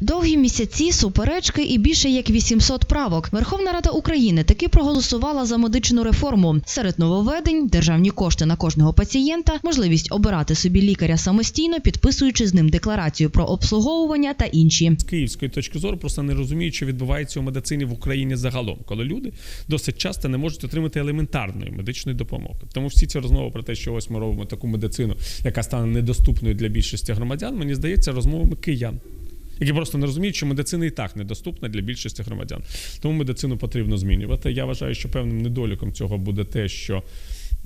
Довгі місяці, суперечки і більше як 800 правок. Верховна Рада України таки проголосувала за медичну реформу. Серед нововведень державні кошти на кожного пацієнта, можливість обирати собі лікаря самостійно, підписуючи з ним декларацію про обслуговування та інші. з київської точки зору просто не розуміють, що відбувається у медицині в Україні загалом, коли люди досить часто не можуть отримати елементарної медичної допомоги. Тому всі ці розмови про те, що ось ми робимо таку медицину, яка стане недоступною для більшості громадян, мені здається, розмовами киян. Які просто не розуміють, що медицина і так недоступна для більшості громадян. Тому медицину потрібно змінювати. Я вважаю, що певним недоліком цього буде те, що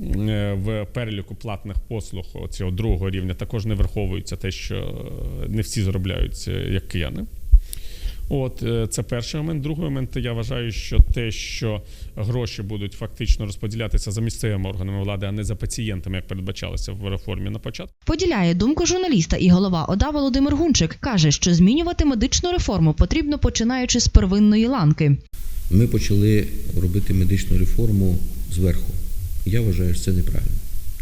е, в переліку платних послуг цього другого рівня також не враховується те, що е, не всі заробляють е, як кияни. От е, це перший момент. Другий момент я вважаю, що те, що гроші будуть фактично розподілятися за місцевими органами влади, а не за пацієнтами, як передбачалося в реформі на початку. Поділяє думку журналіста і голова ОДА Володимир Гунчик. каже, що змінювати медичну реформу потрібно починаючи з первинної ланки. Ми почали робити медичну реформу зверху. Я вважаю, що це неправильно.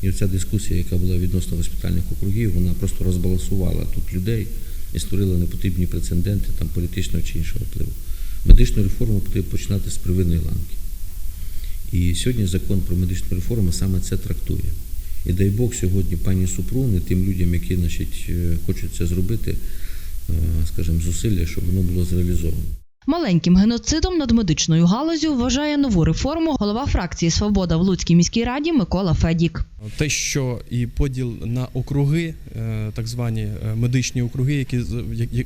І оця дискусія, яка була відносно госпітальних округів, вона просто розбалансувала тут людей і створила непотрібні прецеденти там політичного чи іншого впливу. Медичну реформу потрібно починати з первинної ланки. І сьогодні закон про медичну реформу саме це трактує. І дай Бог сьогодні пані Супрун і тим людям, які значить, е, хочуть це зробити, е, скажімо, зусилля, щоб воно було зреалізовано. Маленьким геноцидом над медичною галузю вважає нову реформу голова фракції Свобода в Луцькій міській раді Микола Федік. Те, що і поділ на округи, е, так звані е, медичні округи, які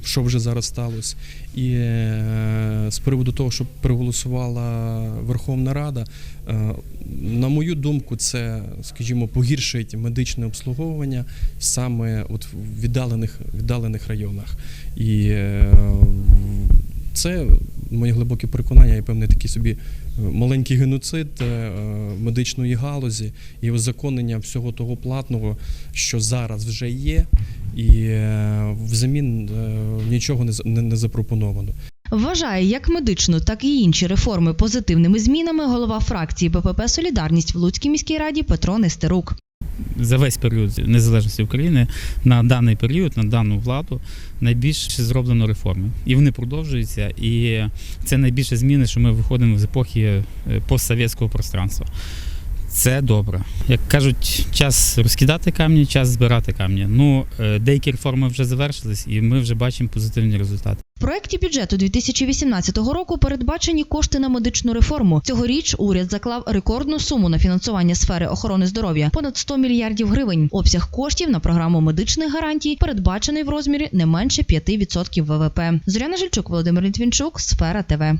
що вже зараз сталося, і е, з приводу того, що проголосувала Верховна Рада, на мою думку, це, скажімо, погіршить медичне обслуговування саме от в віддалених віддалених районах. І це моє глибоке переконання і певний такий собі е, маленький геноцид е, медичної галузі і узаконення всього того платного, що зараз вже є, і е, взамін е, нічого не запропоновано. Вважає як медичну, так і інші реформи позитивними змінами голова фракції БПП Солідарність в Луцькій міській раді Петро Нестерук. За весь період незалежності України на даний період, на дану владу найбільше зроблено реформи. І вони продовжуються. І це найбільше зміни, що ми виходимо з епохи е, постсовєтського пространства. Це добре. Як кажуть, час розкидати камні, час збирати камні. Ну, е, деякі реформи вже завершились, і ми вже бачимо позитивні результати. В проєкті бюджету 2018 року передбачені кошти на медичну реформу. Цьогоріч уряд заклав рекордну суму на фінансування сфери охорони здоров'я понад 100 мільярдів гривень. Обсяг коштів на програму медичних гарантій передбачений в розмірі не менше 5% ВВП. Зоряна Жильчук, Володимир Літвінчук, Сфера ТВ.